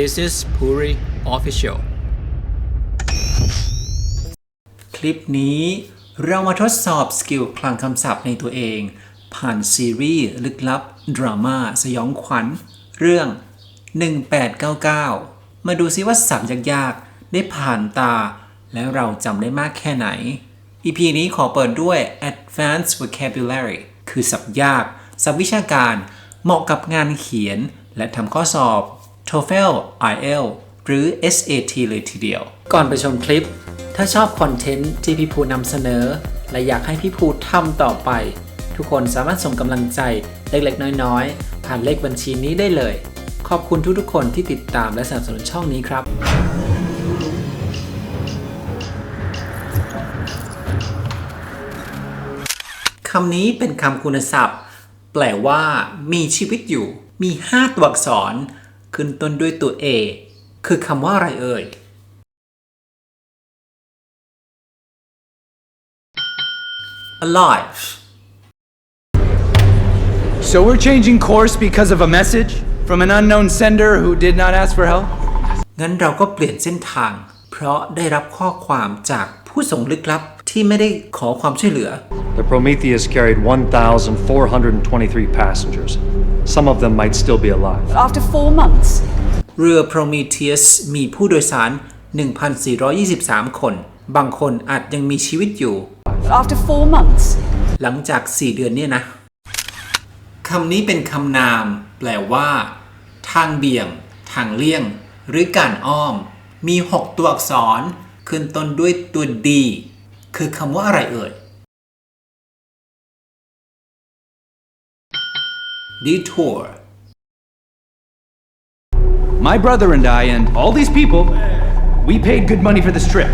This is Puri Official คลิปนี้เรามาทดสอบสกิลคลังคำศัพท์ในตัวเอง ผ่านซีรีส์ลึกลับ ดราม่าสยองขวัญ เรื่อง 1899 มาดูซิว่าศัพท์ยากๆ ได้ผ่านตา แล้วเราจำได้มากแค่ไหน EP นี้ขอเปิดด้วย Advanced Vocabulary คือศัพท์ยาก ศัพท์วิชาการ เหมาะกับงานเขียนและทำข้อสอบ TOEFL IELTS หรือ SAT เลยทีเดียว ก่อนไปชมคลิป ถ้าชอบคอนเทนต์ที่พี่ภูนำเสนอ และอยากให้พี่ภูทำต่อไป ทุกคนสามารถส่งกำลังใจเล็กๆ น้อยๆ ผ่านเลขบัญชีนี้ได้เลย ขอบคุณทุกๆคนที่ติดตามและสนับสนุนช่องนี้ครับคำนี้เป็นคำคุณศัพท์ แปลว่า มีชีวิตอยู่ มี 5 ตัวอักษร ขึ้นต้นด้วยตัว A คือคำว่าอะไรเอ่ย alive So we're changing course because of a message from an unknown sender who did not ask for help? งั้นเราก็เปลี่ยนเส้นทาง เพราะได้รับข้อความจากผู้ส่งลึกลับ ที่ไม่ได้ขอความช่วยเหลือ The Prometheus carried 1,423 passengers. Some of them might still be alive. After four months, เรือ Prometheus มีผู้โดยสาร 1,423 คน บางคนอาจยังมีชีวิตอยู่ after four months, หลังจาก 4 เดือนเนี่ยนะคำนี้เป็นคำนาม แปลว่า ทางเบี่ยง ทางเลี่ยง หรือการอ้อม มี 6 ตัวอักษร ขึ้นต้นด้วยตัว D คือคำว่าอะไรเอ่ย detour My brother and I, and all these people, we paid good money for this trip.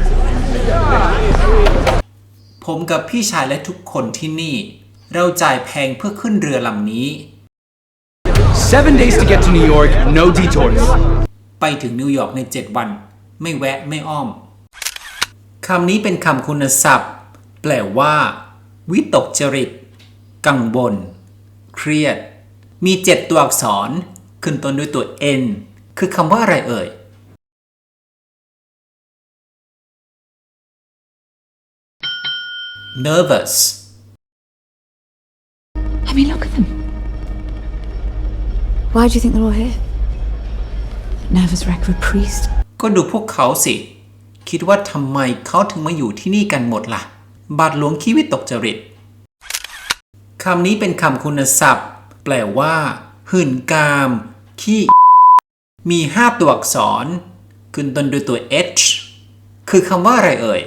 ผมกับพี่ชายและทุกคนที่นี่ เราจ่ายแพงเพื่อขึ้นเรือลำนี้ Seven days to get to New York, no detours. ไปถึงนิวยอร์กใน 7 วัน ไม่แวะไม่อ้อม คำนี้เป็นคำคุณศัพท์ แปลว่า วิตกจริต กังวล เครียด มี7ตัวอักษร ขึ้นต้นด้วยตัว N คือคำว่าอะไรเอ่ย nervous I mean, look at them. Why do you think they're all here? Nervous wreck of a priest. ก็ดูพวกเขาสิ คิดว่าทำไมเขาถึงมาอยู่ที่นี่กันหมดล่ะ บาทหลวงขี้วิตกจริตคำนี้เป็นคำคุณศัพท์ แปลว่า หื่นกาม ขี้ มีห้าตัวอักษร ขึ้นต้นด้วยตัว H คือคำว่าอะไรเอ่ย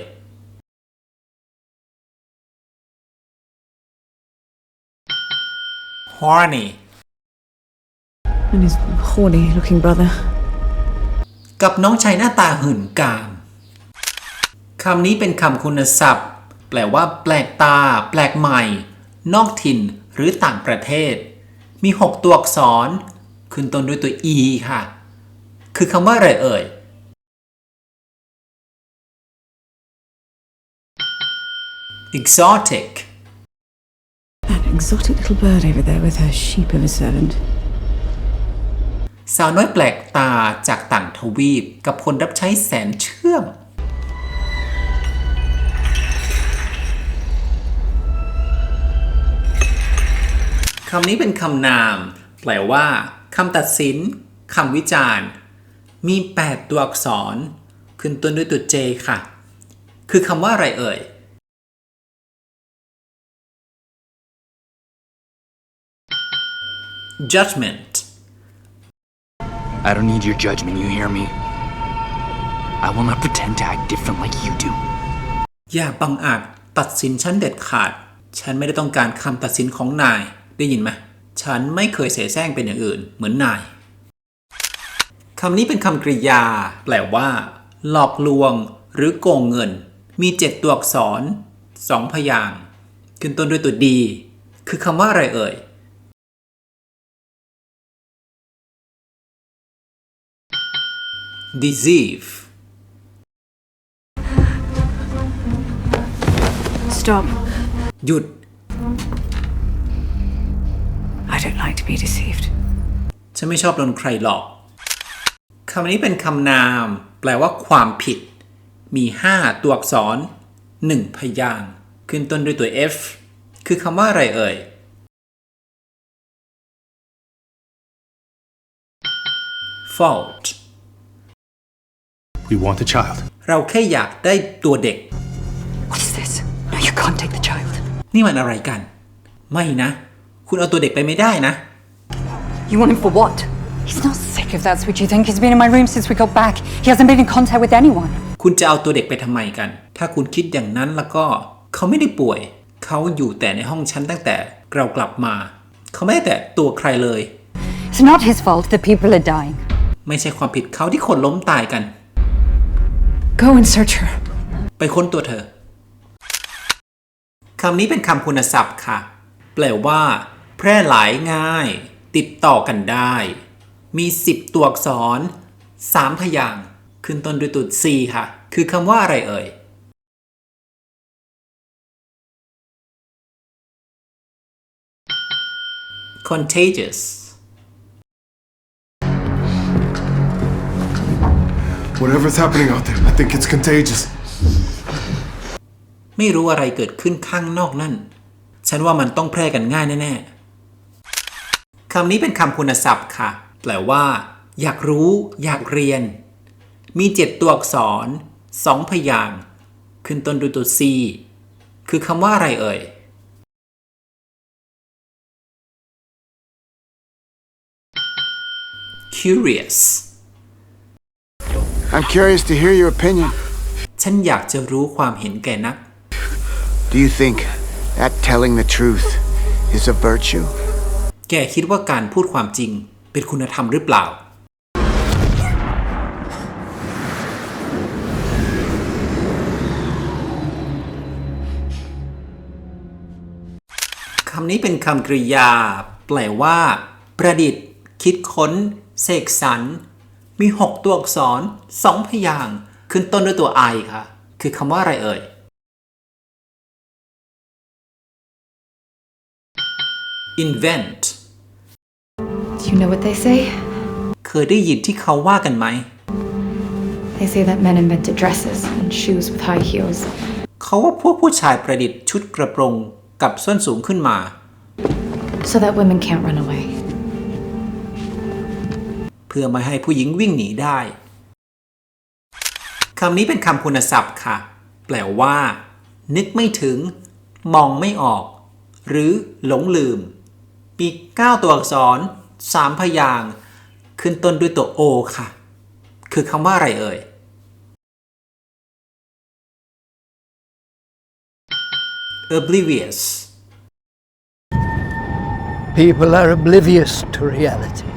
horny And his horny looking brother. กับน้องชายหน้าตาหื่นกาม คำนี้เป็นคำคุณศัพท์ แปลว่า แปลกตา แปลกใหม่ นอกถิ่นหรือต่างประเทศ มี 6 ตัวอักษร ขึ้นต้นด้วยตัว e ค่ะ คือคำว่าอะไรเอ่ย exotic That exotic little bird over there with her sheep of a servant. สาวน้อยแปลกตาจากต่างทวีปกับคนรับใช้แสนเชื่อง คำนี้เป็นคำนาม แปลว่าคำตัดสินคำวิจารณ์ มี 8 ตัวอักษร ขึ้นต้นด้วยตัว J ค่ะ คือคำว่าอะไรเอ่ย judgment I don't need your judgment, you hear me? I will not pretend to act different like you do. อย่าบังอาจตัดสินฉันเด็ดขาด ฉันไม่ได้ต้องการคำตัดสินของนาย ได้ยินไหมฉันไม่เคยเสแสร้งเป็นอย่างอื่น เหมือนนายคำนี้เป็นคำกริยา แปลว่า หลอกลวง หรือโกงเงิน มีเจ็ดตัวอักษรสองพยางค์ขึ้นต้นด้วยตัวดี คือคำว่าอะไรเอ่ย deceive Stop. หยุด don't like to be deceived. ฉันไม่ชอบโดนใครหลอก คำนี้เป็นคำนาม แปลว่าความผิด มี 5 ตัวอักษร 1 พยางค์ขึ้นต้นด้วยตัว F คือคำว่าอะไรเอ่ย fault We want the child. เราแค่อยากได้ตัวเด็ก What is this? No, you can't take the child. นี่มันอะไรกัน ไม่นะ คุณเอาตัวเด็กไปไม่ได้นะ You want him for what? He's not sick if that's what you think. He's been in my room since we got back. He hasn't been in contact with anyone. คุณจะเอาตัวเด็กไปทำไมกัน ถ้าคุณคิดอย่างนั้นแล้วก็เขาไม่ได้ป่วย เขาอยู่แต่ในห้องฉันตั้งแต่เรากลับมา เขาไม่ได้แต่ตัวใครเลย It's not his fault that people are dying. ไม่ใช่ความผิดเขาที่คนล้มตายกัน Go and search her. ไปค้นตัวเธอ คำนี้เป็นคำคุณศัพท์ค่ะ แปลว่า แพร่หลายง่าย ติดต่อกันได้ มี 10 ตัวอักษร 3 พยางค์ขึ้นต้นด้วยตัว C ค่ะ คือคำว่าอะไรเอ่ย contagious Whatever's happening out there, I think it's contagious. ไม่รู้อะไรเกิดขึ้นข้างนอกนั่น ฉันว่ามันต้องแพร่กันง่ายแน่ ๆ คำนี้เป็นคำคุณศัพท์ค่ะ แปลว่า อยากรู้ อยากเรียน มีเจ็ดตัวอักษรสองพยางค์ขึ้นต้นด้วยตัว C คือคำว่าอะไรเอ่ย curious I'm curious to hear your opinion. ฉันอยากจะรู้ความเห็นแก่นัก Do you think that telling the truth is a virtue? แกคิดว่าการพูดความจริงเป็นคุณธรรมหรือเปล่า คำนี้เป็นคำกริยา แปลว่า ประดิษฐ์ คิดค้น เสกสรร มี 6 ตัวอักษร 2 พยางค์ขึ้นต้นด้วยตัว I ค่ะ คือคำว่าอะไรเอ่ย invent you know what they say? เคยได้ยินที่เขาว่ากันไหม They say that men invented dresses and shoes with high heels เขาว่าพวกผู้ชายประดิษฐ์ชุดกระโปรงกับส้นสูงขึ้นมา so that women can't run away. เพื่อไม่ให้ผู้หญิงวิ่งหนีได้ คำนี้เป็นคำคุณศัพท์ค่ะ แปลว่า นึกไม่ถึง มองไม่ออก หรือหลงลืมมี9ตัวอักษร 3พยางค์ขึ้นต้นด้วยตัว O ค่ะ คือคำว่าอะไรเอ่ย oblivious People are oblivious to reality.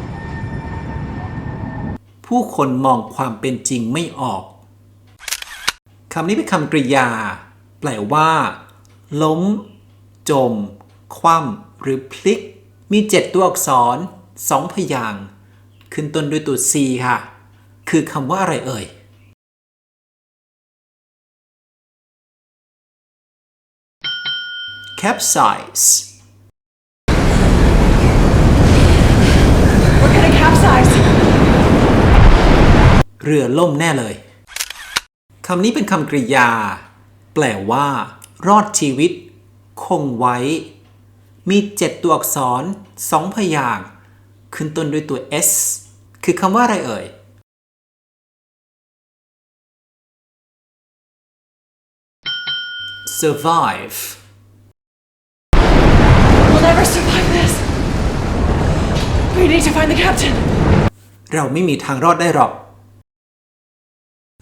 ผู้คนมองความเป็นจริงไม่ออกคำนี้เป็นคำกริยา แปลว่า ล้ม จม คว่ำหรือพลิก มีเจ็ดตัวอักษร สองพยางค์ขึ้นต้นด้วยตัว C ค่ะ คือคำว่าอะไรเอ่ย capsize We're gonna capsize. เรือล่มแน่เลย คำนี้เป็นคำกริยา แปลว่า รอดชีวิต คงไว้ มีเจ็ดตัวอักษรสองพยางค์ ขึ้นต้นด้วยตัว S คือคำว่าอะไรเอ่ย survive We'll never survive this. We need to find the captain. เราไม่มีทางรอดได้หรอก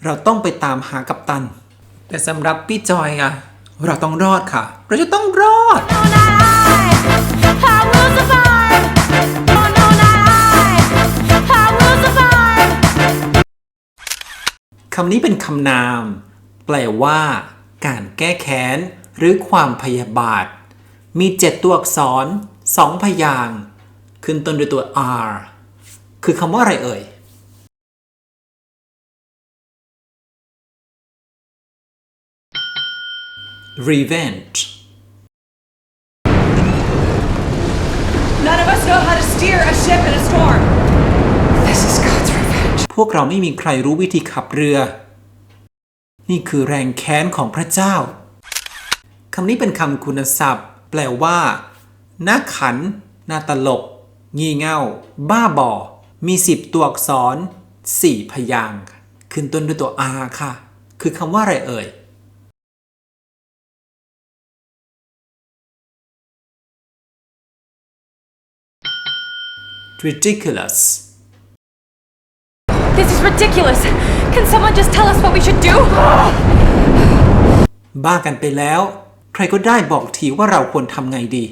เราต้องไปตามหากัปตัน แต่สำหรับพี่จอยอะเราต้องรอดค่ะ เราจะต้องรอด คำนี้เป็นคำนาม แปลว่า การแก้แค้น หรือความพยาบาท มีเจ็ดตัวอักษรสองพยางค์ขึ้นต้นด้วยตัว R คือคำว่าอะไรเอ่ย revenge None of us know how to steer a ship in a storm. This is God's revenge. พวกเราไม่มีใครรู้วิธีขับเรือ นี่คือแรงแค้นของพระเจ้าคำนี้เป็นคำคุณศัพท์ แปลว่าน่าขันน่าตลก งี่เง่า บ้าบอ มีสิบตัวอักษรสี่พยางค์ขึ้นต้นด้วยตัว R ค่ะ คือคำว่าอะไรเอ่ย ridiculous This is ridiculous. Can someone just tell us what we should do? บ้ากันไปแล้ว ใครก็ได้บอกทีว่าเราควรทำไงดี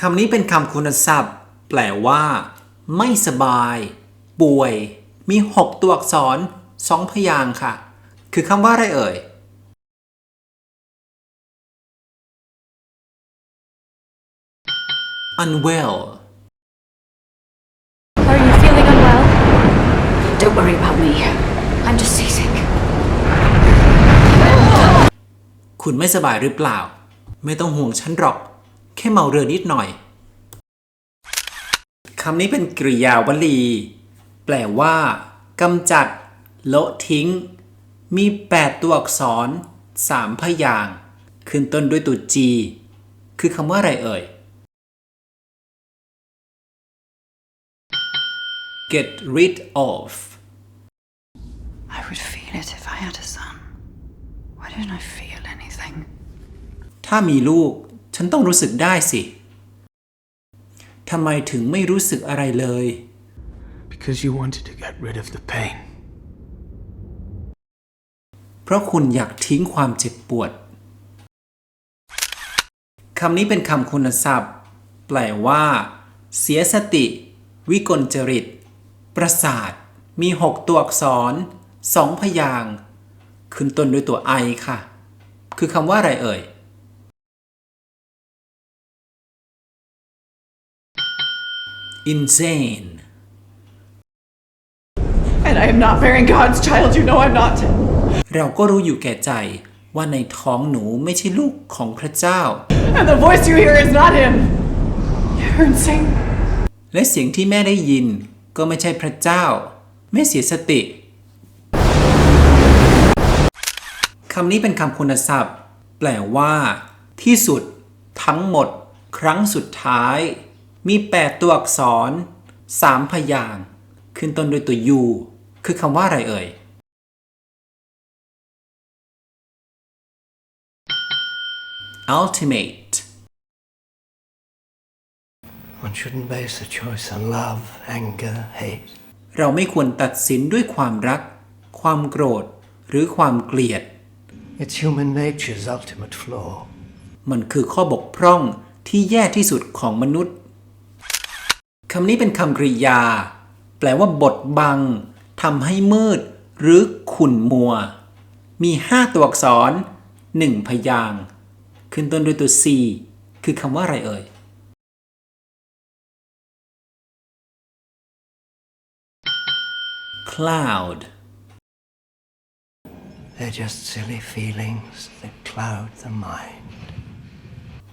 คำนี้เป็นคำคุณศัพท์ แปลว่า ไม่สบาย ป่วย มี 6 ตัวอักษรสองพยางค์ค่ะ คือคำว่าอะไรเอ่ย unwell Are you feeling unwell? Don't worry about me. I'm just seasick. คุณไม่สบายหรือเปล่า ไม่ต้องห่วงฉันหรอก แค่เมาเรือนิดหน่อย คำนี้เป็นกริยาวลี แปลว่ากำจัดโละทิ้ง มี 8 ตัวอักษร 3 พยางค์ขึ้นต้นด้วยตัว G คือคำว่าอะไรเอ่ย get rid of I would feel it if I had a son. Why don't I feel anything? ถ้ามีลูก ฉันต้องรู้สึกได้สิ ทำไมถึงไม่รู้สึกอะไรเลย Because you wanted to get rid of the pain. เพราะคุณอยากทิ้งความเจ็บปวด คำนี้เป็นคำคุณศัพท์ แปลว่า เสียสติ วิกลจริต ประสาท มี 6 ตัวอักษร 2พยางค์ขึ้นต้นด้วยตัว I ค่ะ คือคำว่าอะไรเอ่ย insane And I am not bearing God's child. You know I'm not. เราก็รู้อยู่แก่ใจว่าในท้องหนูไม่ใช่ลูกของพระเจ้า And the voice you hear is not him. You're insane. และเสียงที่แม่ได้ยินก็ไม่ใช่พระเจ้า แม่เสียสติ คำนี้เป็นคำคุณศัพท์ แปลว่า ที่สุด ทั้งหมด ครั้งสุดท้าย มี 8 ตัวอักษร 3 พยางค์ขึ้นต้นด้วยตัว U คือคำว่าอะไรเอ่ย ultimate One shouldn't base a choice on love, anger, hate. เราไม่ควรตัดสินด้วยความรัก ความโกรธ หรือความเกลียด It's human nature's ultimate flaw. มันคือข้อบกพร่องที่แย่ที่สุดของมนุษย์ คำนี้เป็นคำกริยา แปลว่าบดบังทำให้มืด หรือขุ่นมัว มี 5 ตัวอักษร 1 พยางค์ขึ้นต้นด้วยตัว C คือคำว่าอะไรเอ่ย cloud They're just silly feelings that cloud the mind.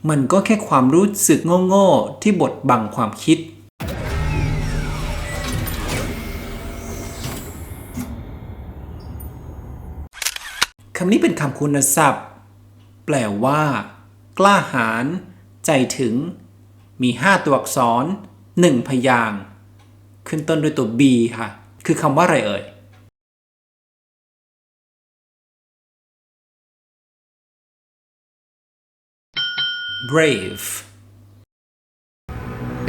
มันก็แค่ความรู้สึกโง่ๆที่บดบังความคิด คำนี้เป็นคำคุณศัพท์ แปลว่า กล้าหาญใจถึง มี 5 ตัวอักษร 1 พยางค์ขึ้นต้นด้วยตัว B ค่ะ คือคำว่าอะไรเอ่ย brave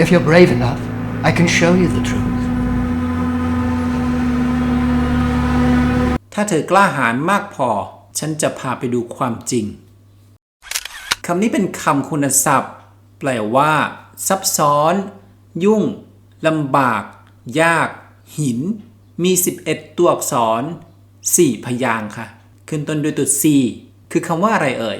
If you're brave enough, I can show you the truth. ถ้าเธอกล้าหาญมากพอ ฉันจะพาไปดูความจริง คำนี้เป็นคำคุณศัพท์ แปลว่า ซับซ้อน ยุ่งลำบาก ยาก หิน มี 11 ตัวอักษร 4 พยางค์ค่ะ ขึ้นต้นด้วยตัว C คือคำว่าอะไรเอ่ย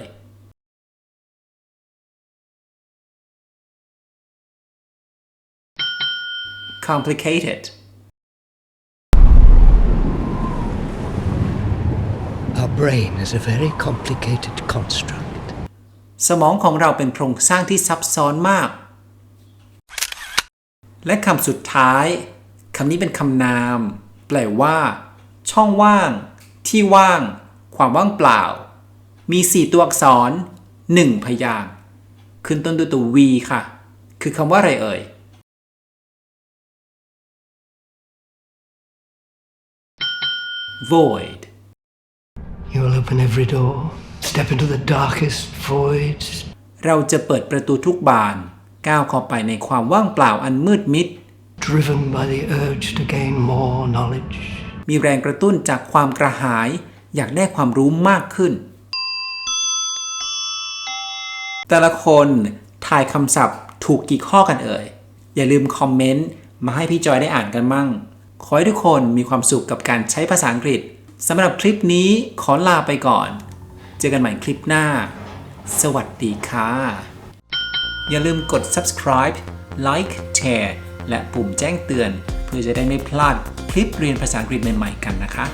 complicated Our brain is a very complicated construct. สมองของเราเป็นโครงสร้างที่ซับซ้อนมาก และคำสุดท้ายคำนี้เป็นคำนาม แปลว่า ช่องว่าง ที่ว่าง ความว่างเปล่า มี 4 ตัวอักษร 1 พยางค์ขึ้นต้นด้วยตัว v ค่ะ คือคำว่าอะไรเอ่ย void You will open every door, step into the darkest voids, เราจะเปิดประตูทุกบาน ก้าวเข้าไปในความว่างเปล่าอันมืดมิด driven by the urge to gain more knowledge. มีแรงกระตุ้นจากความกระหาย อยากได้ความรู้มากขึ้น แต่ละคนทายคำศัพท์ถูกกี่ข้อกันเอ่ย อย่าลืมคอมเมนต์มาให้พี่จอยได้อ่านกันมั่ง ขอให้ทุกคนมีความสุขกับการใช้ภาษาอังกฤษสำหรับคลิปนี้ขอลาไปก่อน เจอกันใหม่คลิปหน้า สวัสดีค่ะ อย่าลืมกด subscribe like share และปุ่มแจ้งเตือน เพื่อจะได้ไม่พลาดคลิปเรียนภาษาอังกฤษใหม่ ๆ กันนะคะ